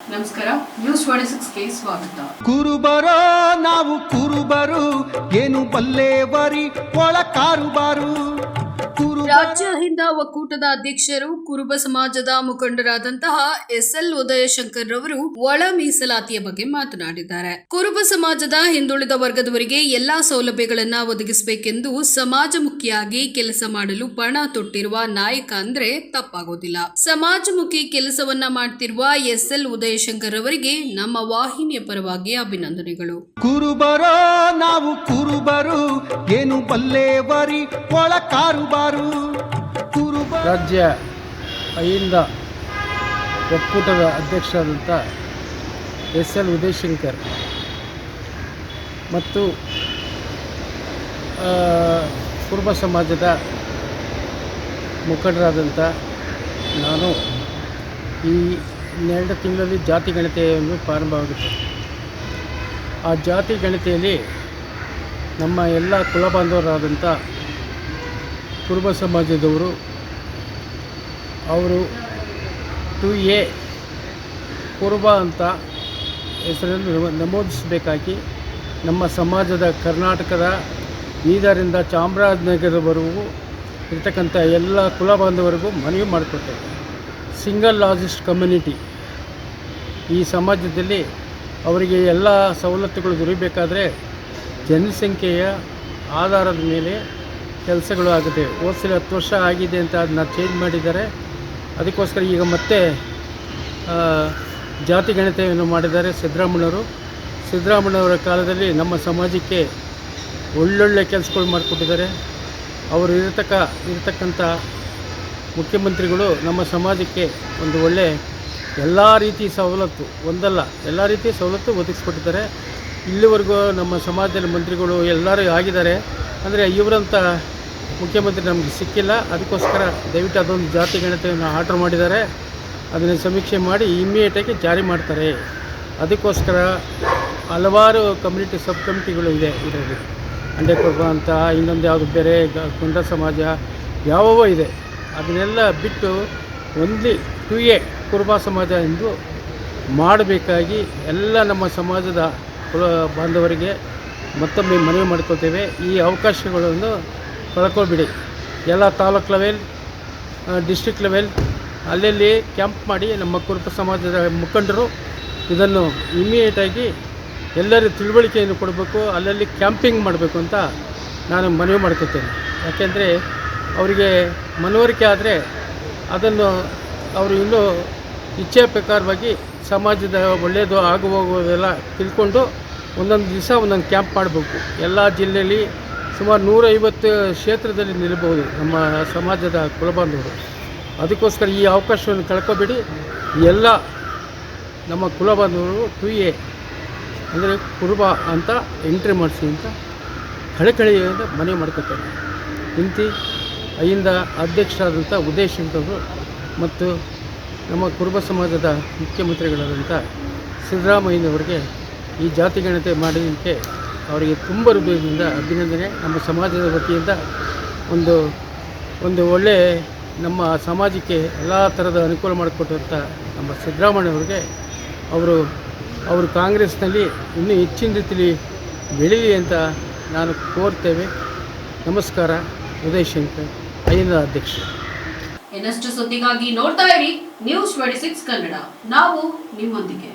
ನಮಸ್ಕಾರ ನ್ಯೂಸ್ ಸಿಕ್ಸ್ಗೆ ಸ್ವಾಗತ. ಕುರುಬರ ನಾವು ಕುರುಬರು ಏನು ಬಲ್ಲೇವರಿ ಒಳ ಕಾರುಬಾರು ಕುರು ಹಿಂದ ಒಕ್ಕೂಟದ ಅಧ್ಯಕ್ಷರು ಕುರುಬ ಸಮಾಜದ ಮುಖಂಡರಾದಂತಹ ಎಸ್ ಎಲ್ ಉದಯಶಂಕರ್ ರವರು ಒಳ ಮೀಸಲಾತಿಯ ಬಗ್ಗೆ ಮಾತನಾಡಿದ್ದಾರೆ. ಕುರುಬ ಸಮಾಜದ ಹಿಂದುಳಿದ ವರ್ಗದವರಿಗೆ ಎಲ್ಲಾ ಸೌಲಭ್ಯಗಳನ್ನ ಒದಗಿಸಬೇಕೆಂದು ಸಮಾಜಮುಖಿಯಾಗಿ ಕೆಲಸ ಮಾಡಲು ಪಣ ತೊಟ್ಟಿರುವ ನಾಯಕ ಅಂದ್ರೆ ತಪ್ಪಾಗೋದಿಲ್ಲ. ಸಮಾಜಮುಖಿ ಕೆಲಸವನ್ನ ಮಾಡ್ತಿರುವ ಎಸ್ ಎಲ್ ಉದಯಶಂಕರ್ ಅವರಿಗೆ ನಮ್ಮ ವಾಹಿನಿಯ ಪರವಾಗಿ ಅಭಿನಂದನೆಗಳು. ಕುರುಬರ ನಾವು ಕುರುಬರು, ಏನು ಬಲ್ಲೇವರಿ, ಒಳ ಕಾರುಬಾರು. ಕುರುಬ ರಾಜ್ಯ ಅಹಿಂದ ಒಕ್ಕೂಟದ ಅಧ್ಯಕ್ಷರಾದಂಥ ಎಸ್ ಎಲ್ ಉದಯಶಂಕರ್ ಮತ್ತು ಕುರುಬ ಸಮಾಜದ ಮುಖಂಡರಾದಂಥ ನಾನು ಈ ಇನ್ನೆರಡು ತಿಂಗಳಲ್ಲಿ ಜಾತಿ ಗಣತೆಯನ್ನು ಪ್ರಾರಂಭವಾಗುತ್ತೆ. ಆ ಜಾತಿ ಗಣತೆಯಲ್ಲಿ ನಮ್ಮ ಎಲ್ಲ ಕುಲ ಬಾಂಧವರಾದಂಥ ಕುರುಬ ಸಮಾಜದವರು ಅವರು ಟು ಎ ಕುರುಬ ಅಂತ ಹೆಸರನ್ನು ನಮ- ನಮೂದಿಸಬೇಕಾಗಿ ನಮ್ಮ ಸಮಾಜದ ಕರ್ನಾಟಕದ ಬೀದರಿಂದ ಚಾಮರಾಜನಗರವರೆಗೂ ಇರ್ತಕ್ಕಂಥ ಎಲ್ಲ ಕುಲ ಬಾಂಧವರಿಗೂ ಮನವಿ ಮಾಡಿಕೊಟ್ಟೆ ಸಿಂಗಲ್ ಲಾಜಿಸ್ಟ್ ಕಮ್ಯುನಿಟಿ. ಈ ಸಮಾಜದಲ್ಲಿ ಅವರಿಗೆ ಎಲ್ಲ ಸವಲತ್ತುಗಳು ದೊರೀಬೇಕಾದರೆ ಜನಸಂಖ್ಯೆಯ ಆಧಾರದ ಮೇಲೆ ಕೆಲಸಗಳು ಆಗುತ್ತೆ ಹೋದ್ಸಲ ಹತ್ತು ವರ್ಷ ಆಗಿದೆ ಅಂತ ಅದನ್ನ ಚೇಂಜ್ ಮಾಡಿದ್ದಾರೆ. ಅದಕ್ಕೋಸ್ಕರ ಈಗ ಮತ್ತೆ ಜಾತಿ ಗಣತೆಯನ್ನು ಮಾಡಿದ್ದಾರೆ ಸಿದ್ದರಾಮಣ್ಣವರು ಸಿದ್ದರಾಮಣ್ಣವರ ಕಾಲದಲ್ಲಿ ನಮ್ಮ ಸಮಾಜಕ್ಕೆ ಒಳ್ಳೊಳ್ಳೆ ಕೆಲಸಗಳು ಮಾಡಿಕೊಟ್ಟಿದ್ದಾರೆ. ಅವರು ಇರತಕ್ಕ, ಇರತಕ್ಕಂಥ ಮುಖ್ಯಮಂತ್ರಿಗಳು ನಮ್ಮ ಸಮಾಜಕ್ಕೆ ಒಂದು ಒಳ್ಳೆ ಎಲ್ಲ ರೀತಿ ಸವಲತ್ತು, ಒಂದಲ್ಲ, ಎಲ್ಲ ರೀತಿ ಸವಲತ್ತು ಒದಗಿಸ್ಕೊಟ್ಟಿದ್ದಾರೆ. ಇಲ್ಲಿವರೆಗೂ ನಮ್ಮ ಸಮಾಜದಲ್ಲಿ ಮಂತ್ರಿಗಳು ಎಲ್ಲರೂ ಆಗಿದ್ದಾರೆ. ಅಂದರೆ ಇವರಂಥ ಮುಖ್ಯಮಂತ್ರಿ ನಮಗೆ ಸಿಕ್ಕಿಲ್ಲ. ಅದಕ್ಕೋಸ್ಕರ ದಯವಿಟ್ಟು ಅದೊಂದು ಜಾತಿ ಗಣತೆಯನ್ನು ಆರ್ಡ್ರ್ ಮಾಡಿದ್ದಾರೆ. ಅದನ್ನು ಸಮೀಕ್ಷೆ ಮಾಡಿ ಇಮ್ಮಿಡಿಯೇಟಾಗಿ ಜಾರಿ ಮಾಡ್ತಾರೆ. ಅದಕ್ಕೋಸ್ಕರ ಹಲವಾರು ಕಮ್ಯುನಿಟಿ ಸಬ್ ಕಮಿಟಿಗಳು ಇದೆ ಇದರಲ್ಲಿ. ಅಂಡೆ ಅಂತ, ಇನ್ನೊಂದು ಯಾವುದು ಬೇರೆ ಕುಂಡ ಸಮಾಜ, ಯಾವವೋ ಇದೆ. ಅದನ್ನೆಲ್ಲ ಬಿಟ್ಟು ಒಂದ್ಲಿ ಟು ಎ ಕುರುಬ ಸಮಾಜ ಎಂದು ಮಾಡಬೇಕಾಗಿ ಎಲ್ಲ ನಮ್ಮ ಸಮಾಜದ ಬಾಂಧವರಿಗೆ ಮತ್ತೊಮ್ಮೆ ಮನವಿ ಮಾಡ್ಕೋತೇವೆ. ಈ ಅವಕಾಶಗಳನ್ನು ಕಳ್ಕೊಬೇಡಿ ಎಲ್ಲ ತಾಲೂಕ್ ಲೆವೆಲ್ ಡಿಸ್ಟ್ರಿಕ್ಟ್ ಲೆವೆಲ್ ಅಲ್ಲಲ್ಲಿ ಕ್ಯಾಂಪ್ ಮಾಡಿ ನಮ್ಮ ಕುರುಪ ಸಮಾಜದ ಮುಖಂಡರು ಇದನ್ನು ಇಮಿಡಿಯೇಟಾಗಿ ಎಲ್ಲರೂ ತಿಳುವಳಿಕೆಯನ್ನು ಕೊಡಬೇಕು, ಅಲ್ಲಲ್ಲಿ ಕ್ಯಾಂಪಿಂಗ್ ಮಾಡಬೇಕು ಅಂತ ನಾನು ಮನವಿ ಮಾಡ್ಕೊತೇನೆ. ಯಾಕೆಂದರೆ ಅವರಿಗೆ ಮನವರಿಕೆ ಆದರೆ ಅದನ್ನು ಅವರು ಇನ್ನೂ ಇಚ್ಛೆ ಪ್ರಕಾರವಾಗಿ ಸಮಾಜದ ಒಳ್ಳೆಯದು ಆಗು ಹೋಗುವುದೆಲ್ಲ ತಿಳ್ಕೊಂಡು ಒಂದೊಂದು ದಿವಸ ಒಂದೊಂದು ಕ್ಯಾಂಪ್ ಮಾಡಬೇಕು. ಎಲ್ಲ ಜಿಲ್ಲೆಯಲ್ಲಿ ಸುಮಾರು ನೂರೈವತ್ತು ಕ್ಷೇತ್ರದಲ್ಲಿ ನಿಲ್ಲಬಹುದು ನಮ್ಮ ಸಮಾಜದ ಕುಲಬಾಂಧವರು. ಅದಕ್ಕೋಸ್ಕರ ಈ ಅವಕಾಶವನ್ನು ಕಳ್ಕೊಬೇಡಿ. ಎಲ್ಲ ನಮ್ಮ ಕುಲಬಾಂಧವರು ಟು ಎ ಅಂದರೆ ಕುರುಬ ಅಂತ ಎಂಟ್ರಿ ಮಾಡಿಸಿ ಅಂತ ಕಳೆಕಳೆಯಿಂದ ಮನೆ ಮಾಡ್ಕೊತಾರೆ. ಇಂತಿ ಅಲ್ಲಿಂದ ಅಧ್ಯಕ್ಷರಾದಂಥ ಉದಯ್ ಶಂಕರ್ ಮತ್ತು ನಮ್ಮ ಕುರುಬ ಸಮಾಜದ ಮುಖ್ಯಮಂತ್ರಿಗಳಾದಂಥ ಸಿದ್ದರಾಮಯ್ಯನವರಿಗೆ ಈ ಜಾತಿ ಗಣತೆ ಮಾಡಿದ್ದಕ್ಕೆ ಅವರಿಗೆ ತುಂಬ ಹೃದಯದಿಂದ ಅಭಿನಂದನೆ. ನಮ್ಮ ಸಮಾಜದ ವತಿಯಿಂದ ಒಂದು ಒಂದು ಒಳ್ಳೆ ನಮ್ಮ ಸಮಾಜಕ್ಕೆ ಎಲ್ಲ ಥರದ ಅನುಕೂಲ ಮಾಡಿಕೊಟ್ಟಂಥ ನಮ್ಮ ಸಿದ್ದರಾಮಯ್ಯವ್ರಿಗೆ ಅವರು ಅವರು ಕಾಂಗ್ರೆಸ್ನಲ್ಲಿ ಇನ್ನೂ ಹೆಚ್ಚಿನ ರೀತಿಯಲ್ಲಿ ಬೆಳೀಲಿ ಅಂತ ನಾನು ಕೋರ್ತೇವೆ. ನಮಸ್ಕಾರ. ಉದಯ್ ಶಂಕರ್ ಐನ ಅಧ್ಯಕ್ಷ. ಇನ್ನಷ್ಟು ಸುದ್ದಿಗಾಗಿ ನೋಡ್ತಾ ಇರಿ ನ್ಯೂಸ್ ಟ್ವೆಂಟಿ ಸಿಕ್ಸ್ ಕನ್ನಡ. ನಾವು ನಿಮ್ಮೊಂದಿಗೆ.